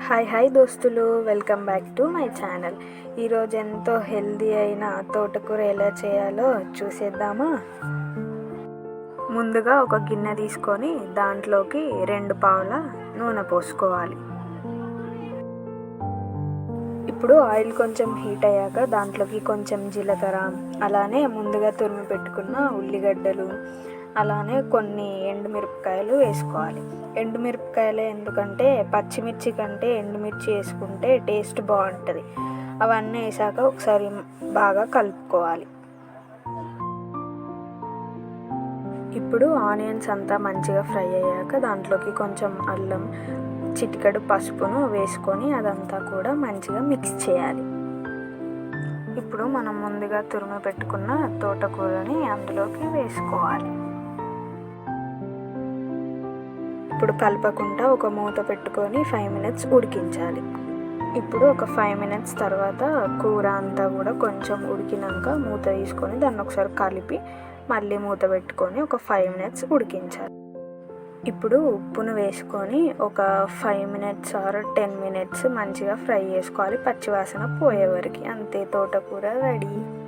Hi hi దోస్తులు. Welcome back to my channel. ఈరోజు ఎంతో హెల్దీ అయిన తోటకూర ఎలా చేయాలో చూసేద్దామా? ముందుగా ఒక గిన్నె తీసుకొని దాంట్లోకి రెండు పావుల నూనె పోసుకోవాలి. ఇప్పుడు ఆయిల్ కొంచెం హీట్ అయ్యాక దాంట్లోకి కొంచెం జీలకర్ర అలానే ముందుగా తురిమి పెట్టుకున్న ఉల్లిగడ్డలు అలానే కొన్ని ఎండుమిరపకాయలు వేసుకోవాలి. ఎండుమిరపకాయలు ఎందుకంటే పచ్చిమిర్చి కంటే ఎండుమిర్చి వేసుకుంటే టేస్ట్ బాగుంటుంది. అవన్నీ వేసాక ఒకసారి బాగా కలుపుకోవాలి. ఇప్పుడు ఆనియన్స్ అంతా మంచిగా ఫ్రై అయ్యాక దాంట్లోకి కొంచెం అల్లం చిటికెడు పసుపును వేసుకొని అదంతా కూడా మంచిగా మిక్స్ చేయాలి. ఇప్పుడు మనం ముందుగా తురిమి పెట్టుకున్న తోటకూరని అందులోకి వేసుకోవాలి. ఇప్పుడు కలపకుండా ఒక మూత పెట్టుకొని ఫైవ్ మినిట్స్ ఉడికించాలి. ఇప్పుడు ఒక ఫైవ్ మినిట్స్ తర్వాత కూర అంతా కూడా కొంచెం ఉడికినాక మూత తీసుకొని దాన్ని ఒకసారి కలిపి మళ్ళీ మూత పెట్టుకొని ఒక ఫైవ్ మినిట్స్ ఉడికించాలి. ఇప్పుడు ఉప్పును వేసుకొని ఒక five minutes or ten minutes మంచిగా ఫ్రై చేసుకోవాలి. పచ్చివాసన పోయే వరకు. అంతే తోటకూర రెడీ.